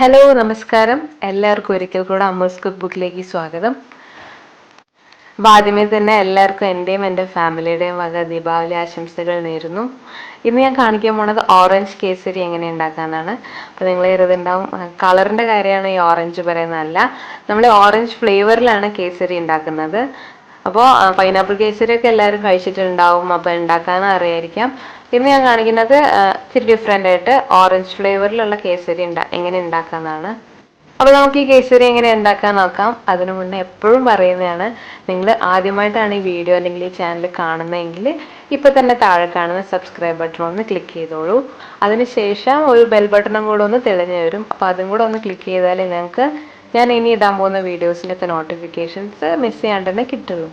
Hello നമസ്കാരം. എല്ലാവർക്കും ഒരിക്കൽ കൂടെ അമ്മസ് കുക്ക് ബുക്കിലേക്ക് സ്വാഗതം. അപ്പോൾ ആദ്യമേ തന്നെ എല്ലാവർക്കും എന്റെയും എന്റെ ഫാമിലിയുടെയും വക ദീപാവലി ആശംസകൾ നേരുന്നു. ഇന്ന് ഞാൻ കാണിക്കാൻ പോണത് ഓറഞ്ച് കേസരി എങ്ങനെ ഉണ്ടാക്കാനാണ് അപ്പോൾ നിങ്ങൾ ഇരുതുണ്ടാവും കളറിന്റെ കാര്യമാണ് ഈ ഓറഞ്ച് പറയുന്നതല്ല. നമ്മൾ ഓറഞ്ച് ഫ്ലേവറിലാണ് കേസരി ഉണ്ടാക്കുന്നത്. അപ്പോൾ പൈനാപ്പിൾ കേസരിയൊക്കെ എല്ലാവരും കഴിച്ചിട്ടുണ്ടാവും. അപ്പോൾ ഉണ്ടാക്കാൻ അറിയായിരിക്കാം. ഇന്ന് ഞാൻ കാണിക്കുന്നത് ഇച്ചിരി ഡിഫറെന്റ് ആയിട്ട് ഓറഞ്ച് ഫ്ലേവറിലുള്ള കേസരി ഉണ്ടാ എങ്ങനെ ഉണ്ടാക്കാന്നാണ് അപ്പോൾ നമുക്ക് ഈ കേസരി എങ്ങനെ ഉണ്ടാക്കാൻ നോക്കാം. അതിനു മുന്നേ എപ്പോഴും പറയുന്നതാണ് നിങ്ങൾ ആദ്യമായിട്ടാണ് ഈ വീഡിയോ അല്ലെങ്കിൽ ഈ ചാനൽ കാണുന്നതെങ്കിൽ ഇപ്പോൾ തന്നെ താഴെ കാണുന്ന സബ്സ്ക്രൈബ് ബട്ടൺ ഒന്ന് ക്ലിക്ക് ചെയ്തോളൂ. അതിനുശേഷം ഒരു ബെൽ ബട്ടണും കൂടെ ഒന്ന് തെളിഞ്ഞു വരും. അപ്പോൾ അതും കൂടെ ഒന്ന് ക്ലിക്ക് ചെയ്താലേ നിങ്ങൾക്ക് ഞാൻ ഇനി ഇടാൻ പോകുന്ന വീഡിയോസിന്റെ ഒക്കെ നോട്ടിഫിക്കേഷൻസ് മിസ് ചെയ്യാണ്ട് തന്നെ കിട്ടുള്ളൂ.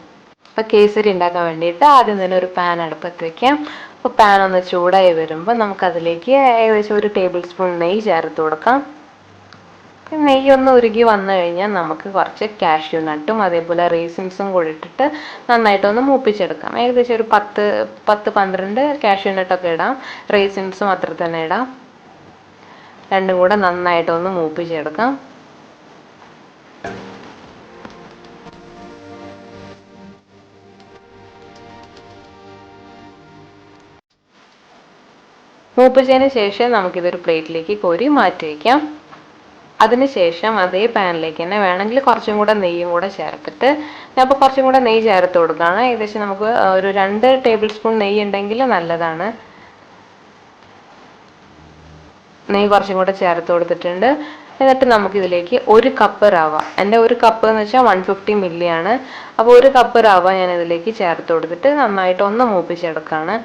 അപ്പോൾ കേസരി ഉണ്ടാക്കാൻ വേണ്ടിയിട്ട് ആദ്യം തന്നെ ഒരു പാൻ അടുപ്പത്ത് വെക്കാം. അപ്പോൾ പാൻ ഒന്ന് ചൂടായി വരുമ്പോൾ നമുക്കതിലേക്ക് ഏകദേശം ഒരു ടേബിൾ സ്പൂൺ നെയ്യ് ചേർത്ത് കൊടുക്കാം. നെയ്യ് ഒന്ന് ഉരുകി വന്നു കഴിഞ്ഞാൽ നമുക്ക് കുറച്ച് കാഷ്യൂ നട്ടും അതേപോലെ റേസിൻസും കൂടി ഇട്ടിട്ട് നന്നായിട്ടൊന്ന് മൂപ്പിച്ചെടുക്കാം. ഏകദേശം ഒരു പത്ത് പത്ത് പന്ത്രണ്ട് കാഷ്യൂ നട്ടൊക്കെ ഇടാം. റേസിൻസും അത്ര തന്നെ ഇടാം. രണ്ടും കൂടെ നന്നായിട്ടൊന്ന് മൂപ്പിച്ചെടുക്കാം. മൂപ്പിച്ചതിന് ശേഷം നമുക്കിതൊരു പ്ലേറ്റിലേക്ക് കോരി മാറ്റി വയ്ക്കാം. അതിനുശേഷം അതേ പാനിലേക്ക് തന്നെ വേണമെങ്കിൽ കുറച്ചും കൂടെ നെയ്യും കൂടെ ചേർത്തിട്ട് ഞാൻ അപ്പോൾ കുറച്ചും കൂടെ നെയ്യ് ചേർത്ത് കൊടുക്കുകയാണ്. ഏകദേശം നമുക്ക് ഒരു രണ്ട് ടേബിൾ സ്പൂൺ നെയ്യ് ഉണ്ടെങ്കിൽ നല്ലതാണ്. നെയ്യ് കുറച്ചും കൂടെ ചേർത്ത് കൊടുത്തിട്ടുണ്ട്. എന്നിട്ട് നമുക്കിതിലേക്ക് ഒരു കപ്പ് റവ എന്റെ ഒരു കപ്പ് എന്ന് വെച്ചാൽ വൺ ഫിഫ്റ്റി മില്ലി ആണ് അപ്പോൾ ഒരു കപ്പ് റവ ഞാൻ ഇതിലേക്ക് ചേർത്ത് കൊടുത്തിട്ട് നന്നായിട്ട് ഒന്ന് മൂപ്പിച്ചെടുക്കുകയാണ്.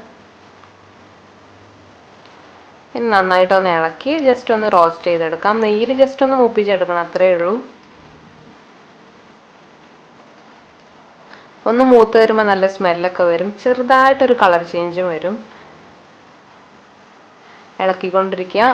ഇനി നന്നായിട്ടൊന്ന് ഇളക്കി ജസ്റ്റ് ഒന്ന് റോസ്റ്റ് ചെയ്തെടുക്കാം. നെയ്യിൽ ജസ്റ്റ് ഒന്ന് മൂപ്പിച്ചെടുക്കണം അത്രേ ഉള്ളൂ. ഒന്ന് മൂത്ത് വരുമ്പോൾ നല്ല സ്മെല്ലൊക്കെ വരും. ചെറുതായിട്ടൊരു കളർ ചേഞ്ചും വരും. ഇളക്കിക്കൊണ്ടിരിക്കുക.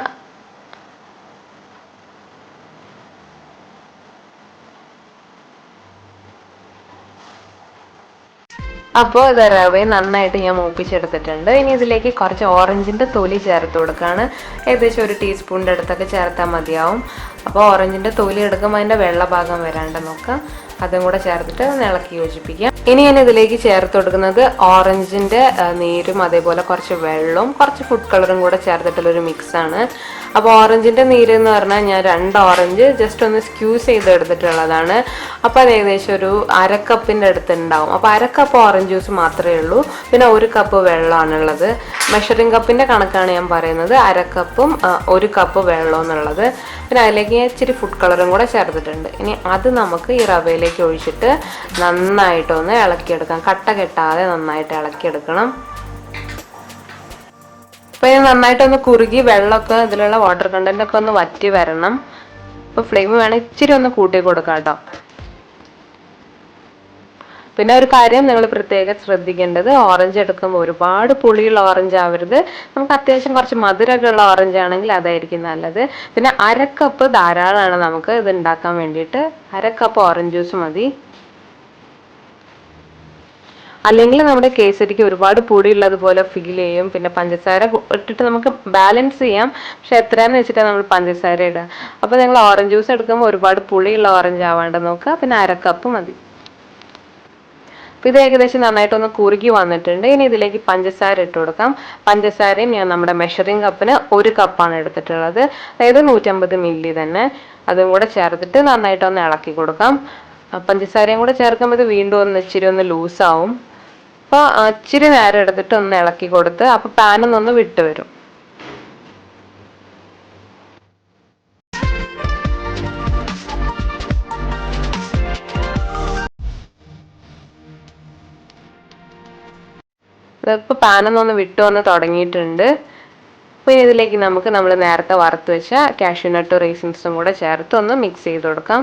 അപ്പോൾ ഇത് റവയെ നന്നായിട്ട് ഞാൻ മൂപ്പിച്ചെടുത്തിട്ടുണ്ട്. ഇനി ഇതിലേക്ക് കുറച്ച് ഓറഞ്ചിന്റെ തൊലി ചേർത്ത് കൊടുക്കുകയാണ് ഏകദേശം ഒരു ടീസ്പൂണിന്റെ അടുത്തൊക്കെ ചേർത്താൽ മതിയാവും. അപ്പോൾ ഓറഞ്ചിന്റെ തൊലി എടുക്കുമ്പോൾ അതിന്റെ വെള്ളഭാഗം വരാണ്ട് നോക്കാം. അതും കൂടെ ചേർത്തിട്ട് ഇളക്കി യോജിപ്പിക്കാം. ഇനി ഞാൻ ഇതിലേക്ക് ചേർത്ത് കൊടുക്കുന്നത് ഓറഞ്ചിന്റെ നീരും അതേപോലെ കുറച്ച് വെള്ളവും കുറച്ച് ഫുഡ് കളറും കൂടെ ചേർത്തിട്ടുള്ളൊരു മിക്സാണ് അപ്പോൾ ഓറഞ്ചിന്റെ നീര് എന്ന് പറഞ്ഞാൽ ഞാൻ രണ്ട് ഓറഞ്ച് ജസ്റ്റ് ഒന്ന് സ്ക്യൂസ് ചെയ്ത് എടുത്തിട്ടുള്ളതാണ് അപ്പോൾ അത് ഏകദേശം ഒരു അരക്കപ്പിന്റെ അടുത്ത് ഉണ്ടാവും അപ്പോൾ അരക്കപ്പ് കപ്പ് ഓറഞ്ച് ജ്യൂസ് മാത്രമേ ഉള്ളൂ. പിന്നെ ഒരു കപ്പ് വെള്ളമാണുള്ളത്. മെഷറിംഗ് കപ്പിന്റെ കണക്കാണ് ഞാൻ പറയുന്നത്. അരക്കപ്പും കപ്പും ഒരു കപ്പ് വെള്ളം എന്നുള്ളത്. പിന്നെ അതിലേക്ക് ഞാൻ ഇച്ചിരി ഫുഡ് കളറും കൂടെ ചേർത്തിട്ടുണ്ട്. ഇനി അത് നമുക്ക് ഈ റവയിലേക്ക് ഒഴിച്ചിട്ട് നന്നായിട്ടൊന്ന് ഇളക്കിയെടുക്കാം. കട്ട കെട്ടാതെ നന്നായിട്ട് ഇളക്കിയെടുക്കണം. അപ്പോൾ ഇത് നന്നായിട്ടൊന്ന് കുറുകി വെള്ളമൊക്കെ ഇതിലുള്ള വാട്ടർ കണ്ടന്റൊക്കെ ഒന്ന് വറ്റി വരണം. അപ്പോൾ ഫ്ലെയിം വേണം ഇച്ചിരി ഒന്ന് കൂട്ടി കൊടുക്കാം കേട്ടോ. പിന്നെ ഒരു കാര്യം നിങ്ങൾ പ്രത്യേകം ശ്രദ്ധിക്കേണ്ടത് ഓറഞ്ച് എടുക്കുമ്പോൾ ഒരുപാട് പുളിയുള്ള ഓറഞ്ച് ആവരുത്. നമുക്ക് അത്യാവശ്യം കുറച്ച് മധുരമൊക്കെ ഉള്ള ഓറഞ്ച് ആണെങ്കിൽ അതായിരിക്കും നല്ലത്. പിന്നെ അരക്കപ്പ് കപ്പ് ധാരാളമാണ് നമുക്ക് ഇത് ഉണ്ടാക്കാൻ വേണ്ടിയിട്ട്. അരക്കപ്പ് കപ്പ് ഓറഞ്ച് ജ്യൂസ് മതി. അല്ലെങ്കിൽ നമ്മുടെ കേസരിക്ക് ഒരുപാട് പൊടിയുള്ളത് പോലെ ഫീൽ ചെയ്യും. പിന്നെ പഞ്ചസാര ഇട്ടിട്ട് നമുക്ക് ബാലൻസ് ചെയ്യാം. പക്ഷെ എത്രയാന്ന് വെച്ചിട്ടാണ് നമ്മൾ പഞ്ചസാര ഇടുക? അപ്പോൾ നിങ്ങൾ ഓറഞ്ച് ജ്യൂസ് എടുക്കുമ്പോൾ ഒരുപാട് പുളിയുള്ള ഓറഞ്ച് ആവാണ്ട് നോക്കുക. പിന്നെ അര കപ്പ് മതി. അപ്പോൾ ഇത് ഏകദേശം നന്നായിട്ടൊന്ന് കുറുകി വന്നിട്ടുണ്ട്. ഇനി ഇതിലേക്ക് പഞ്ചസാര ഇട്ട് കൊടുക്കാം. പഞ്ചസാരയും ഞാൻ നമ്മുടെ മെഷറിംഗ് കപ്പിന് ഒരു കപ്പാണ് എടുത്തിട്ടുള്ളത്. അതായത് നൂറ്റമ്പത് മില്ലി തന്നെ. അതും കൂടെ ചേർത്തിട്ട് നന്നായിട്ടൊന്ന് ഇളക്കി കൊടുക്കാം. പഞ്ചസാരയും കൂടെ ചേർക്കുമ്പോൾ ഇത് വീണ്ടും ഒന്ന് ഇച്ചിരി ഒന്ന് ലൂസാവും അപ്പൊ ഇച്ചിരി നേരം എടുത്തിട്ട് ഒന്ന് ഇളക്കി കൊടുത്ത് അപ്പോൾ പാനൊന്നൊന്ന് വിട്ട് വരും ഇതിപ്പോൾ പാനൊന്നൊന്ന് വിട്ടു വന്ന് തുടങ്ങിയിട്ടുണ്ട് അപ്പോൾ ഇതിലേക്ക് നമുക്ക് നമ്മൾ നേരത്തെ വറുത്ത് വെച്ച കാഷ്യൂനട്ടും റേസിൻസും കൂടെ ചേർത്ത് ഒന്ന് മിക്സ് ചെയ്ത് കൊടുക്കാം.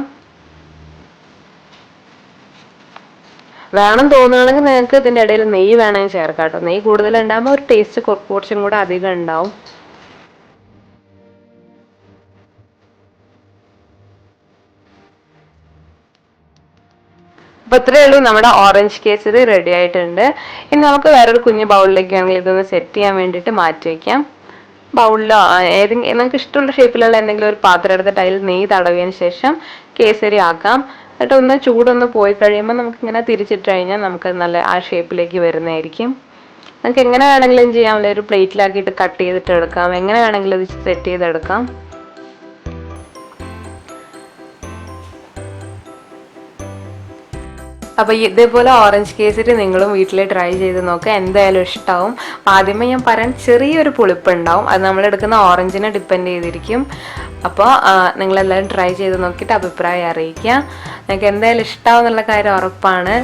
വേണം തോന്നുകയാണെങ്കിൽ നിങ്ങൾക്ക് ഇതിന്റെ ഇടയിൽ നെയ്യ് വേണമെങ്കിൽ ചേർക്കാം കേട്ടോ. നെയ്യ് കൂടുതൽ ഉണ്ടാകുമ്പോൾ ഒരു ടേസ്റ്റ് കുറച്ചും കൂടെ അധികം ഉണ്ടാവും. അപ്പോൾ ഇത്രയേ ഉള്ളൂ. നമ്മുടെ ഓറഞ്ച് കേസരി റെഡി ആയിട്ടുണ്ട്. ഇനി നമുക്ക് വേറൊരു കുഞ്ഞ് ബൗളിലേക്ക് ആണെങ്കിൽ ഇതൊന്ന് സെറ്റ് ചെയ്യാൻ വേണ്ടിയിട്ട് മാറ്റി വയ്ക്കാം ബൗളിലോ ഏതെങ്കിലും നമുക്ക് ഇഷ്ടമുള്ള ഷേപ്പിലുള്ള എന്തെങ്കിലും ഒരു പാത്രം എടുത്തിട്ട് അതിൽ നെയ്യ് തടവിയതിന് ശേഷം കേസരി ആക്കാം. എന്നിട്ട് ഒന്ന് ചൂടൊന്ന് പോയി കഴിയുമ്പോൾ നമുക്ക് ഇങ്ങനെ തിരിച്ചിട്ട് കഴിഞ്ഞാൽ നമുക്ക് നല്ല ആ ഷേപ്പിലേക്ക് വരുന്നതായിരിക്കും. നമുക്ക് എങ്ങനെ വേണമെങ്കിലും ചെയ്യാം. ഒരു പ്ലേറ്റിലാക്കിയിട്ട് കട്ട് ചെയ്തിട്ട് എടുക്കാം. എങ്ങനെ വേണമെങ്കിലും ഇത് സെറ്റ് ചെയ്തെടുക്കാം. അപ്പോൾ ഇതേപോലെ ഓറഞ്ച് കേസരി നിങ്ങളും വീട്ടിൽ ട്രൈ ചെയ്ത് നോക്കുക എന്തായാലും ഇഷ്ടമാവും ആദ്യമേ ഞാൻ പറയാൻ ചെറിയൊരു പുളിപ്പുണ്ടാവും. അത് നമ്മൾ എടുക്കുന്ന ഓറഞ്ചിനെ ഡിപ്പെൻഡ് ചെയ്തിരിക്കും. അപ്പോൾ നിങ്ങളെല്ലാവരും ട്രൈ ചെയ്ത് നോക്കിയിട്ട് അഭിപ്രായം അറിയിക്കുക. നിങ്ങൾക്ക് എന്തായാലും ഇഷ്ടമാവും എന്നുള്ള കാര്യം ഉറപ്പാണ്.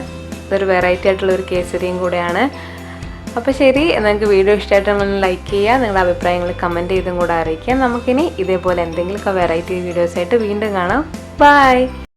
ഇതൊരു വെറൈറ്റി ആയിട്ടുള്ള ഒരു കേസരിയും കൂടെയാണ്. അപ്പോൾ ശരി നിങ്ങൾക്ക് വീഡിയോ ഇഷ്ടമായിട്ടുണ്ടെങ്കിൽ ലൈക്ക് ചെയ്യുക. നിങ്ങളുടെ അഭിപ്രായങ്ങൾ കമന്റ് ചെയ്തും കൂടെ അറിയിക്കുക. നമുക്കിനി ഇതേപോലെ എന്തെങ്കിലുമൊക്കെ വെറൈറ്റി വീഡിയോസായിട്ട് വീണ്ടും കാണാം. ബൈ